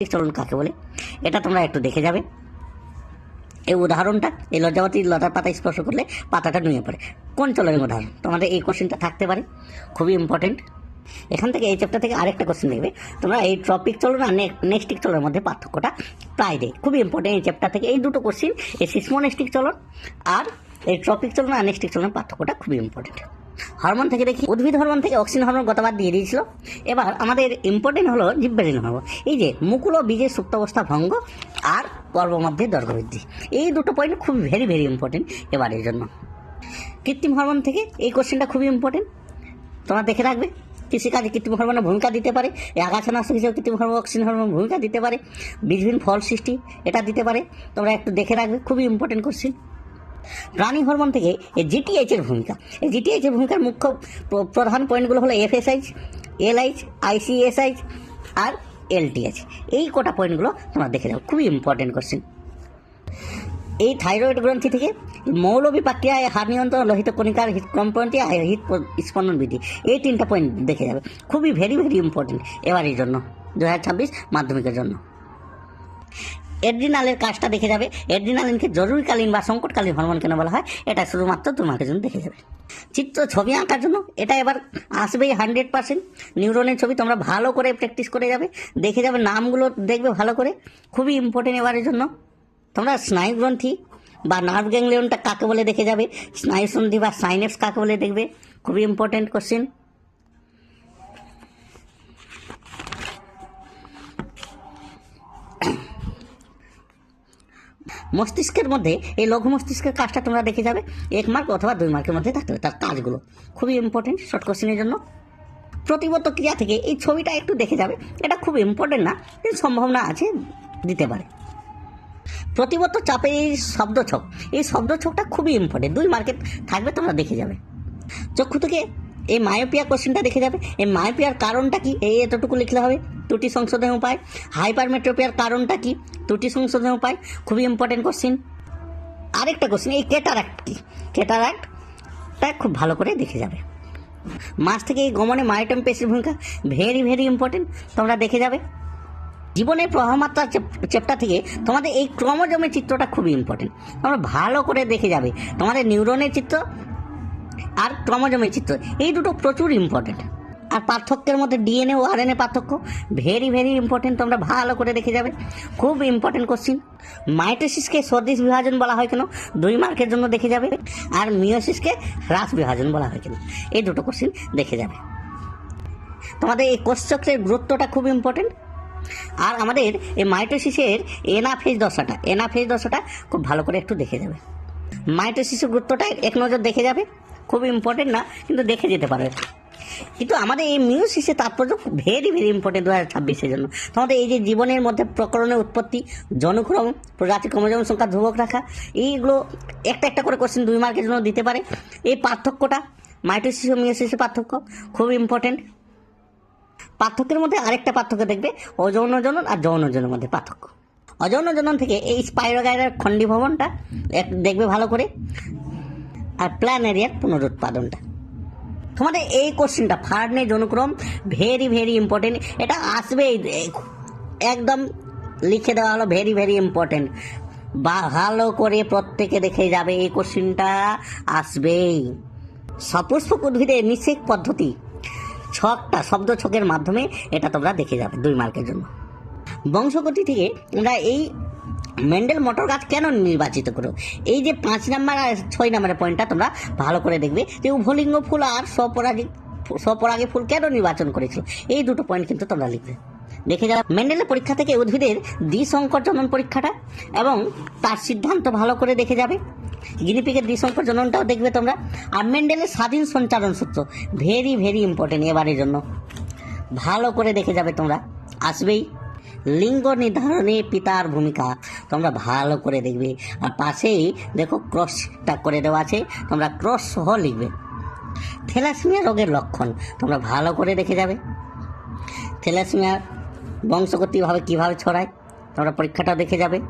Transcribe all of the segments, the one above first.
চলন কাকে বলে? এটা তোমরা একটু দেখে যাবে। এই উদাহরণটা, এই লজ্জাবতী লতার পাতা স্পর্শ করলে পাতাটা নুয়ে পড়ে। কোন চলনের উদাহরণ তোমাদের এই কোশ্চেনটা থাকতে পারে। খুবই ইম্পর্টেন্ট এখান থেকে এই চ্যাপ্টার থেকে আরেকটা কোশ্চেন দেখবে। তোমরা এই ট্রপিক চলন আর নেক্সটিক চলনের মধ্যে পার্থক্যটা প্রায় দেয় খুবই ইম্পর্টেন্ট এই চ্যাপ্টার থেকে এই দুটো কোশ্চেন এই সিসমোনেস্টিক চলন আর এই ট্রপিক চলন আর নেক্সটিক চলনের পার্থক্যটা খুবই ইম্পর্টেন্ট হরমোন থেকে দেখি, উদ্ভিদ হরমোন থেকে অক্সিজেন হরমোন গতবার দিয়ে দিয়েছিল। এবার আমাদের ইম্পর্টেন্ট হলো জীববেদিন হরমোন এই যে মুকুল ও বীজের সুপ্তাবস্থা ভঙ্গ আর পর্ব মধ্যে দৈর্ঘ্য বৃদ্ধি এই দুটো পয়েন্ট খুব ভেরি ভেরি ইম্পর্টেন্ট এবারের জন্য। কৃত্রিম হরমোন থেকে এই কোশ্চেনটা খুবই ইম্পর্টেন্ট তোমরা দেখে রাখবে, কৃষিকাজে কৃত্রিম হরমোনের ভূমিকা দিতে পারে আগাছানাশক হিসেবে কৃত্রিম হরমোন, অক্সিজেন হরমোন ভূমিকা দিতে পারে বীজহীন ফল সৃষ্টি এটা দিতে পারে। তোমরা একটু দেখে রাখবে, খুবই ইম্পর্টেন্ট কোশ্চেন প্রাণী হরমোন থেকে এই জিটিএইচ এর ভূমিকা। এই জিটিএইচ এর ভূমিকার মুখ্য প্রধান পয়েন্টগুলো হলো এফএসআইচ এলআইচ আইসিএসআইচ আর এলটিএইচ এই কটা পয়েন্টগুলো তোমরা দেখে যাও খুবই ইম্পর্টেন্ট কোশ্চেন এই থাইরয়েড গ্রন্থি থেকে মৌলবী প্রক্রিয়ায় হার নিয়ন্ত্রণ, লোহিত কণিকার কম্পনটি আর হিট স্পন্দন বৃদ্ধি। এই তিনটা পয়েন্ট দেখে যাবে। খুবই ভেরি ভেরি ইম্পর্টেন্ট এবারের জন্য দু হাজার ছাব্বিশ মাধ্যমিকের জন্য। এড্রিনালের কাজটা দেখে যাবে। এড্রিনালিনকে জরুরিকালীন বা সংকটকালীন হরমোন কেন বলা হয়? এটা শুধুমাত্র তোমাকে জন্য দেখে যাবে। চিত্র ছবি আঁকার জন্য এটা এবার আসবেই হান্ড্রেড পার্সেন্ট নিউরনের ছবি তোমরা ভালো করে প্র্যাকটিস করে যাবে। দেখে যাবে, নামগুলো দেখবে ভালো করে। খুবই ইম্পর্টেন্ট এবারের জন্য। তোমরা স্নায়ু গ্রন্থি বা নার্ভ গ্যাংলিয়নটা কাকে বলে দেখে যাবে? স্নায়ুসন্ধি বা সাইনেপস কাকে বলে দেখবে? খুবই ইম্পর্টেন্ট কোশ্চেন মস্তিষ্কের মধ্যে, এই লঘু মস্তিষ্কের কাজটা তোমরা দেখে যাবে। এক মার্ক অথবা দুই মার্কের মধ্যে থাকতে হবে তার কাজগুলো। খুবই ইম্পর্টেন্ট শর্ট কোশ্চেনের জন্য। প্রতিবদ্ধ ক্রিয়া থেকে এই ছবিটা একটু দেখে যাবে। এটা খুব ইম্পর্টেন্ট না, কিন্তু সম্ভাবনা আছে, দিতে পারে। প্রতিবদ্ধ চাপে এই শব্দ ছক এই শব্দ ছকটা খুবই ইম্পর্টেন্ট দুই মার্কেট থাকবে, তোমরা দেখে যাবে। চক্ষু থেকে এই মায়োপিয়া কোশ্চেনটা দেখে যাবে। এই মায়োপিয়ার কারণটা কি? এই এতটুকু লিখলে হবে। ত্রুটি সংশোধন উপায়। হাইপারমেট্রোপিয়ার কারণটা কি? ত্রুটি সংশোধন উপায়। খুবই ইম্পর্টেন্ট কোশ্চেন আরেকটা কোশ্চেন এই কেটারাক্ট কি? কেটারাক্টটা খুব ভালো করে দেখে যাবে। মাস থেকে এই গমনে মাইটম পেশির ভূমিকা ভেরি ভেরি ইম্পর্টেন্ট তোমরা দেখে যাবে। জীবনের প্রভাবমাত্রা চ্যাপ্টার থেকে তোমাদের এই ক্রমজমের চিত্রটা খুবই ইম্পর্টেন্ট তোমরা ভালো করে দেখে যাবে। তোমাদের নিউরনের চিত্র আর ক্রমজমের চিত্র, এই দুটো প্রচুর ইম্পর্টেন্ট আর পার্থক্যের মধ্যে ডিএনএ ও আরএনএ পার্থক্য ভেরি ভেরি ইম্পর্টেন্ট তোমরা ভালো করে দেখে যাবে। খুব ইম্পর্টেন্ট কোশ্চিন মাইটোসিসকে সদৃশ বিভাজন বলা হয় কেন? দুই মার্কের জন্য দেখে যাবে। আর মিওসিসকে হ্রাস বিভাজন বলা হয় কেন? এই দুটো কোশ্চিন দেখে যাবে। তোমাদের এই কোষচক্রের গুরুত্বটা খুব ইম্পর্টেন্ট আর আমাদের এই মাইটোসিসের এনাফেজ দশাটা এনাফেজ দশাটা খুব ভালো করে একটু দেখে যাবে। মাইটোসিসের গুরুত্বটা এক নজর দেখে যাবে। খুব ইম্পর্টেন্ট না, কিন্তু দেখে যেতে পারবে। কিন্তু আমাদের এই মিউসিসের তাৎপর্য ভেরি ভেরি ইম্পর্টেন্ট দু হাজার ছাব্বিশের জন্য। তোমাদের এই যে জীবনের মধ্যে প্রকরণের উৎপত্তি জনক্রম প্রজাতি ক্রমজম সংখ্যা, ধ্রুবক রাখা, এইগুলো একটা একটা করে কোশ্চেন দুই মার্কের জন্য দিতে পারে। এই পার্থক্যটা মাইটোসিস ও মিউসিসের পার্থক্য খুব ইম্পর্টেন্ট পার্থক্যের মধ্যে আরেকটা পার্থক্য দেখবে, অযৌন জনন আর যৌন জনের মধ্যে পার্থক্য। অযৌন জনন থেকে এই স্পাইরোগাইডার খণ্ডীভবনটা এক দেখবে ভালো করে। আর প্ল্যানেরিয়ার পুনরুৎপাদনটা। তোমাদের এই কোশ্চেনটা ফার্নে অনুক্রম ভেরি ভেরি ইম্পর্টেন্ট এটা আসবেই, একদম লিখে দেওয়া হলো ভেরি ভেরি ইম্পর্টেন্ট বা ভালো করে প্রত্যেকে দেখে যাবে এই কোশ্চেনটা আসবেই। সপুষ্পক উদ্ভিদের নিষেক পদ্ধতি। ছকটা, শব্দ ছকের মাধ্যমে এটা তোমরা দেখে যাবে, দুই মার্কের জন্য। বংশগতি থেকে আমরা এই মেন্ডেল মোটর গাছ কেন নির্বাচিত করো? এই যে পাঁচ নাম্বার আর ছয় নাম্বারের পয়েন্টটা তোমরা ভালো করে দেখবে যে উভলিঙ্গ ফুল আর স্বপরাগী স্বপরাগী ফুল কেন নির্বাচন করেছিল? এই দুটো পয়েন্ট কিন্তু তোমরা লিখবে। দেখে যাও। মেন্ডেলের পরীক্ষা থেকে উদ্ভিদের দ্বিসংকর জনন পরীক্ষাটা এবং তার সিদ্ধান্ত ভালো করে দেখে যাবে। গিনিপিকের দ্বিসংকর জননটাও দেখবে তোমরা। আর মেন্ডেলের স্বাধীন সঞ্চালন সূত্র ভেরি ভেরি ইম্পর্টেন্ট এবারের জন্য। ভালো করে দেখে যাবে তোমরা। আসবেই। লিঙ্গ নির্ধারণে পিতার ভূমিকা। তোমরা ভালো করে দেখবে। আর পাশেই দেখো ক্রসটা করে দেওয়া আছে। তোমরা ক্রস সহ লিখবে। থ্যালাসমিয়া রোগের লক্ষণ তোমরা ভালো করে দেখে যাবে। থ্যালাসমিয়া বংশগতিভাবে কীভাবে ছড়ায়, তোমরা পরীক্ষাটা দেখে যাবে।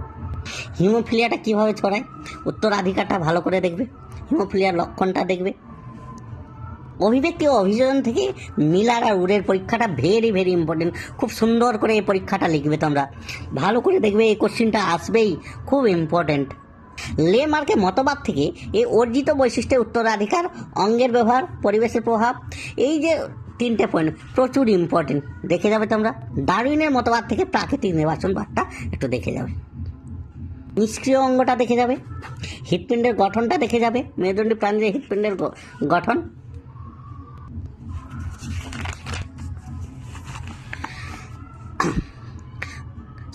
হিমোফিলিয়াটা কীভাবে ছড়ায়, উত্তরাধিকারটা ভালো করে দেখবে। হিমোফিলিয়ার লক্ষণটা দেখবে। অভিব্যক্তি ও অভিযোজন থেকে মিলার আর উড়ের পরীক্ষাটা ভেরি ভেরি ইম্পর্টেন্ট খুব সুন্দর করে এই পরীক্ষাটা লিখবে তোমরা। ভালো করে দেখবে এই কোশ্চিনটা আসবেই। খুব ইম্পর্টেন্ট লে মার্কে মতবাদ থেকে এই অর্জিত বৈশিষ্ট্যের উত্তরাধিকার, অঙ্গের ব্যবহার, পরিবেশের প্রভাব, এই যে তিনটে পয়েন্ট প্রচুর ইম্পর্টেন্ট দেখে যাবে তোমরা। ডারউইনের মতবাদ থেকে প্রাকৃতিক নির্বাচন বার্তা একটু দেখে যাবে। নিষ্ক্রিয় অঙ্গটা দেখে যাবে। হৃৎপিণ্ডের গঠনটা দেখে যাবে। মেরুদণ্ডী প্রাণীদের হৃৎপিণ্ডের গঠন।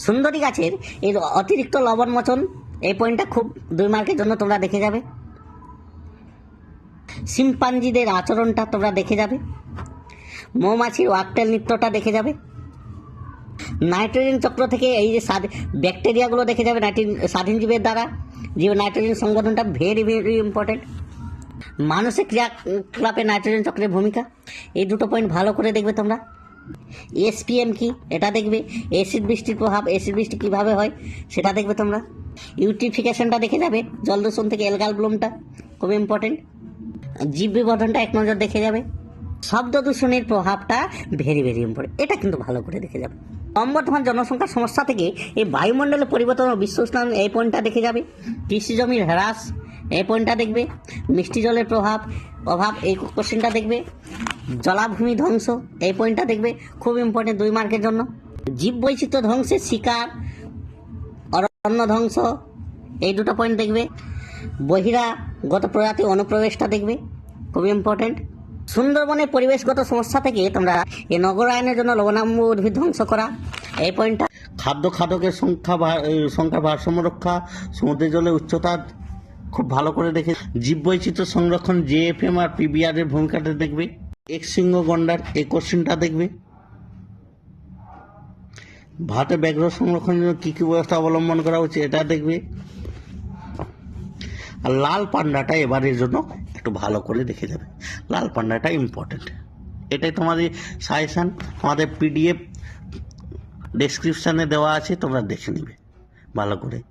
সুন্দরী গাছের এর অতিরিক্ত লবণ মোচন এই পয়েন্টটা খুব দুই মার্কের জন্য তোমরা দেখে যাবে। শিম্পাঞ্জিদের আচরণটা তোমরা দেখে যাবে। মৌমাছির ওয়াকটেল নৃত্যটা দেখে যাবে। নাইট্রোজেন চক্র থেকে এই যে ব্যাকটেরিয়াগুলো দেখে যাবে নাইট্রোজেন, স্বাধীন জীবের দ্বারা। জীব নাইট্রোজেন সংগঠনটা ভেরি ভেরি ইম্পর্টেন্ট মানুষের ক্রিয়াকলাপে নাইট্রোজেন চক্রের ভূমিকা। এই দুটো পয়েন্ট ভালো করে দেখবে তোমরা। এসপিএম কি? এটা দেখবে। এসিড বৃষ্টির প্রভাব এসিড বৃষ্টি কীভাবে হয়, সেটা দেখবে তোমরা। ইউট্রিফিকেশনটা দেখে যাবে, জল দূষণ থেকে এলগাল ব্লুমটা খুব ইম্পর্টেন্ট জীব বিবর্ধনটা এক নজর দেখে যাবে। শব্দ দূষণের প্রভাবটা ভেরি ভেরি ইম্পর্টেন্ট এটা কিন্তু ভালো করে দেখে যাবে। ক্রমবর্ধমান জনসংখ্যার সমস্যা থেকে এই বায়ুমণ্ডলের পরিবর্তন ও বিশ্ব উষ্ণায়ন, এই পয়েন্টটা দেখে যাবে। কৃষি জমির হ্রাস, এই পয়েন্টটা দেখবে। মিষ্টি জলের প্রভাব, অভাব, এই কোশ্চেনটা দেখবে। জলাভূমি ধ্বংস। এই পয়েন্টটা দেখবে খুব ইম্পর্টেন্ট দুই মার্কের জন্য। জীব বৈচিত্র্য ধ্বংসের শিকার, অরণ্য ধ্বংস, এই দুটো পয়েন্ট দেখবে। বহিরাগত প্রজাতি অনুপ্রবেশটা দেখবে, খুব ইম্পর্টেন্ট সুন্দরবনের পরিবেশগত সমস্যা থেকে তোমরা এই নগরায়নের জন্য লবণাম্য উদ্ভিদ ধ্বংস করা। এই পয়েন্টটা খাদ্য খাদকের সংখ্যা সংখ্যা ভারসাম্য রক্ষা, সমুদ্রের জলের উচ্চতা খুব ভালো করে দেখে জীব জীববৈচিত্র্য সংরক্ষণ জেএফএম আর পিবিআর এর ভূমিকাটা দেখবে। এক সিংহ গন্ডার এই কোশ্চেনটা দেখবে। ভারতে ব্যাঘ্র সংরক্ষণের জন্য কী কী ব্যবস্থা অবলম্বন করা হচ্ছে এটা দেখবে। আর লাল পান্ডাটা এবারের জন্য একটু ভালো করে দেখে যাবে। লাল পান্ডাটা ইম্পর্টেন্ট এটাই তোমাদের সাজেশান আমাদের পিডিএফ ডেসক্রিপশানে দেওয়া আছে, তোমরা দেখে নিবে। ভালো করে।